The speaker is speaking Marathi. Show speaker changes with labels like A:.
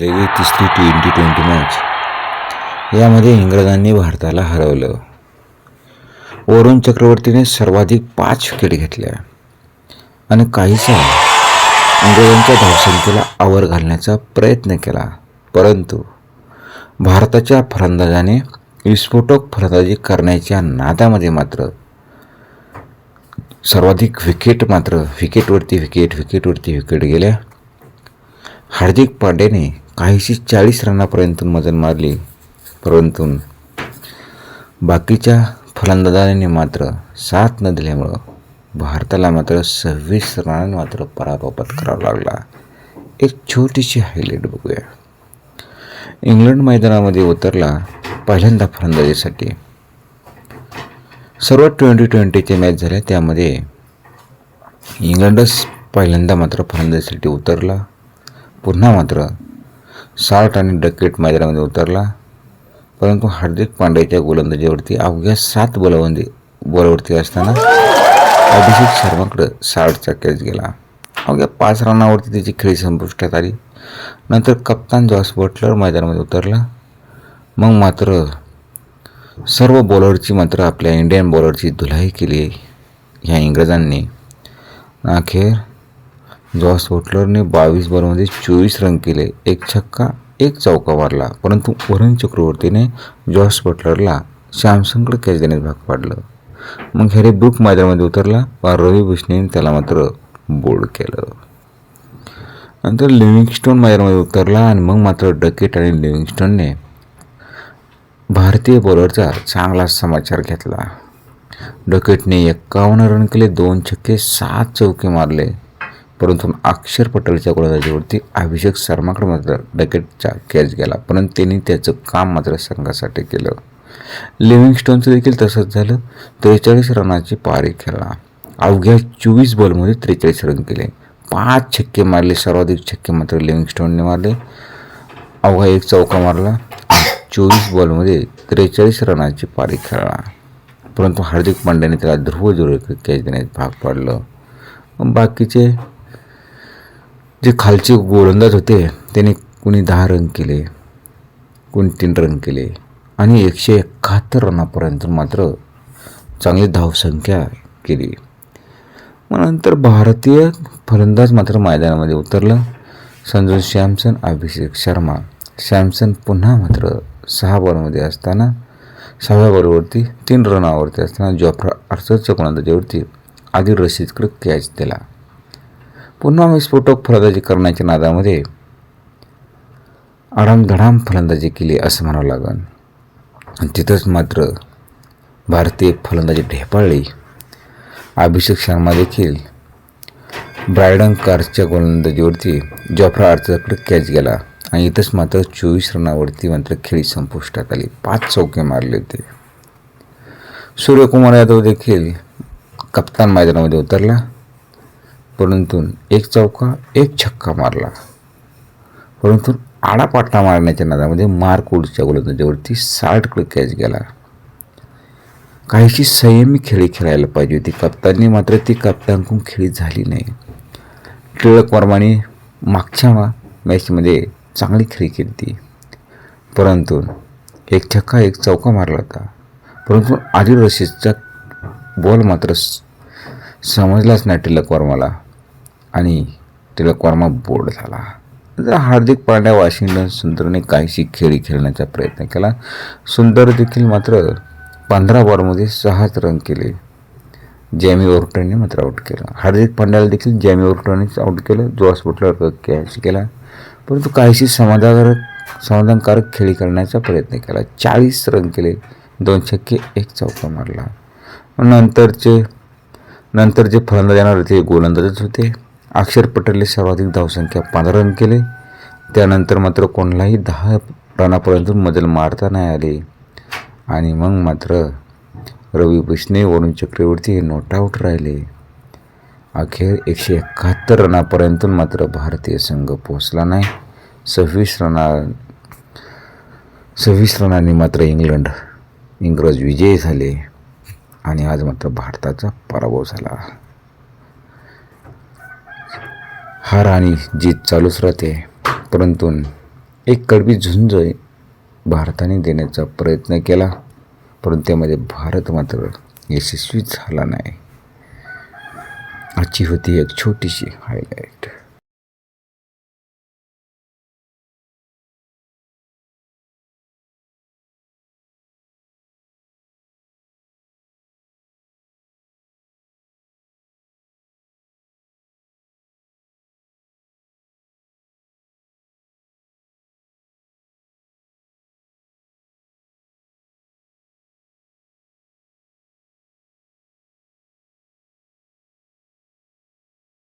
A: रेल्वे तिसरी ट्वेंटी ट्वेंटी मॅच यामध्ये इंग्रजांनी भारताला हरवलं. वरुण चक्रवर्तीने सर्वाधिक पाच विकेट घेतल्या. आणि काहीसा इंग्रजांच्या धावसंख्येला आवर घालण्याचा प्रयत्न केला. परंतु भारताच्या फलंदाजाने विस्फोटक फलंदाजी करण्याच्या नादामध्ये मात्र सर्वाधिक विकेट मात्र विकेटवरती विकेट विकेटवरती विकेट गेल्या. हार्दिक पांड्याने काहीशी चाळीस रनापर्यंत मजल मारली. परंतु बाकीच्या फलंदाजाने मात्र साथ न दिल्यामुळं भारताला मात्र सव्वीस रनांनी मात्र पराभव पत्करावा लागला. एक छोटीशी हायलाईट बघूया. इंग्लंड मैदानामध्ये उतरला पहिल्यांदा फलंदाजीसाठी. सर्व ट्वेंटी ट्वेंटीचे मॅच झाल्या त्यामध्ये इंग्लंडच पहिल्यांदा मात्र फलंदाजीसाठी उतरला. पुन्हा मात्र साठ आणि डकेट मैदानामध्ये उतरला. परंतु हार्दिक पांड्याच्या गोलंदाजीवरती अवघ्या सात बॉलवंदी बॉलवरती असताना अभिषेक शर्माकडं साठचा कॅच गेला. अवघ्या पाच रनावरती त्याची खेळी संपुष्टात आली. नंतर कप्तान जॉस बटलर मैदानामध्ये उतरला. मग मात्र सर्व बॉलरची मात्र आपल्या इंडियन बॉलरची धुलाई केली. ह्या इंग्रजांनी. अखेर जॉस बटलरने बावीस बॉलमध्ये चोवीस रन केले एक छक्का एक चौका मारला. परंतु वरुण चक्रवर्तीने जॉस बटलरला सॅमसंगकडे कॅच देण्यास भाग पाडलं. मग हॅरी ब्रुक मैदानामध्ये उतरला व रवी बिष्णेने त्याला मात्र बोल्ड केलं. नंतर लिव्हिंगस्टोन मैदानामध्ये उतरला आणि मग मात्र डकेट आणि लिव्हिंगस्टोनने भारतीय बॉलरचा चांगला समाचार घेतला. डकेटने एक्कावन्न रन केले दोन छक्के सात चौके मारले. परंतु अक्षर पटेलच्या गोलंदाजीवरती अभिषेक शर्माकडे मात्र डकेटचा कॅच गेला परंतु त्यांनी त्याचं काम मात्र संघासाठी केलं. लिव्हिंगस्टोनचं देखील तसंच झालं. त्रेचाळीस रनाची पारी खेळला. अवघ्या चोवीस बॉलमध्ये त्रेचाळीस रन केले. पाच छक्के मारले सर्वाधिक छक्के मात्र लिव्हिंगस्टोनने मारले. अवघा एक चौका मारला. चोवीस बॉलमध्ये त्रेचाळीस रनाची पारी खेळला. परंतु हार्दिक पांड्याने त्याला ध्रुव जोर कॅच देण्यात भाग पाडलं. बाकीचे जे खालचे गोलंदाज होते त्याने कुणी दहा रन केले कोणी तीन रन केले आणि एकशे एकाहत्तर रनापर्यंत मात्र चांगली धावसंख्या केली. मग नंतर भारतीय फलंदाज मात्र मैदानामध्ये उतरलं. संजू श्यामसन अभिषेक शर्मा. सॅमसन पुन्हा मात्र सहा बॉलमध्ये असताना सहाव्या बॉलवरती तीन रनावरती असताना जॉफ्रा आर्चरच्या गोलंदाजीवरती आदिल रशीदकडे कॅच दिला. पुन्हा विस्फोटक फलंदाजी करण्याच्या नादामध्ये आडामधडाम फलंदाजी केली असं म्हणावं लागन. आणि तिथंच मात्र भारतीय फलंदाजी ढेपाळली. अभिषेक शर्मा देखील ब्रायडन कारच्या गोलंदाजीवरती जॉफ्रा आर्चरकडे कॅच गेला आणि इथंच मात्र चोवीस रनावरती मात्र खेळी संपुष्टात आली पाच चौके मारले होते. सूर्यकुमार यादव देखील कप्तान मैदानामध्ये उतरला. परंतु एक चौका एक छक्का मारला. परंतु आडापाटा मारण्याच्या नादामध्ये मार्कवूडच्या गोलंदाजीवरती साठकडे कॅच गेला. काहीशी संयमी खेळी खेळायला पाहिजे होती. कप्तानने मात्र ती कप्तानकडून खेळी झाली नाही. टिळक वर्माने मागच्या मॅचमध्ये चांगली खेळी केली ती परंतु एक छक्का एक चौका मारला होता. परंतु आदिल रशीदचा बॉल मात्र समजलाच नाही टिळक वर्माला. आणि टिळकवर्मा बोर्ड झाला. जर हार्दिक पांड्या वॉशिंग्टन सुंदरने काहीशी खेळी खेळण्याचा प्रयत्न केला. सुंदर देखील मात्र पंधरा बॉलमध्ये सहाच रन केले. जॅमी ओर्टनने मात्र आऊट केलं. हार्दिक पांड्याला देखील जॅमी ओर्टननेच आऊट केलं. जोस बुटलर कॅच केला परंतु काहीशी समाधानकारक समाधानकारक खेळी करण्याचा प्रयत्न केला. चाळीस रन केले. दोन छक्के एक चौका मारला. नंतरचे नंतर जे फलंदाज येणार होते गोलंदाजच होते. अक्षर पटेलने सर्वाधिक धावसंख्या पंधरा रन केले. त्यानंतर मात्र कोणालाही दहा रनापर्यंत मजल मारता नाही आले. आणि मग मात्र रवी बिष्णे वरुण चक्रवर्ती हे नोट आऊट राहिले. अखेर एकशे एकाहत्तर रनापर्यंत मात्र भारतीय संघ पोचला नाही. सव्वीस रना सव्वीस रनांनी मात्र इंग्लंड इंग्रज विजयी झाले. आणि आज मात्र भारताचा पराभव झाला. हार आणि जीत चालूच राहते. परंतु एक कडवी झुंज भारताने देण्याचा प्रयत्न केला. परंतु त्यामध्ये भारत मात्र यशस्वी झाला नाही. आजची होती एक छोटीशी हायलाईट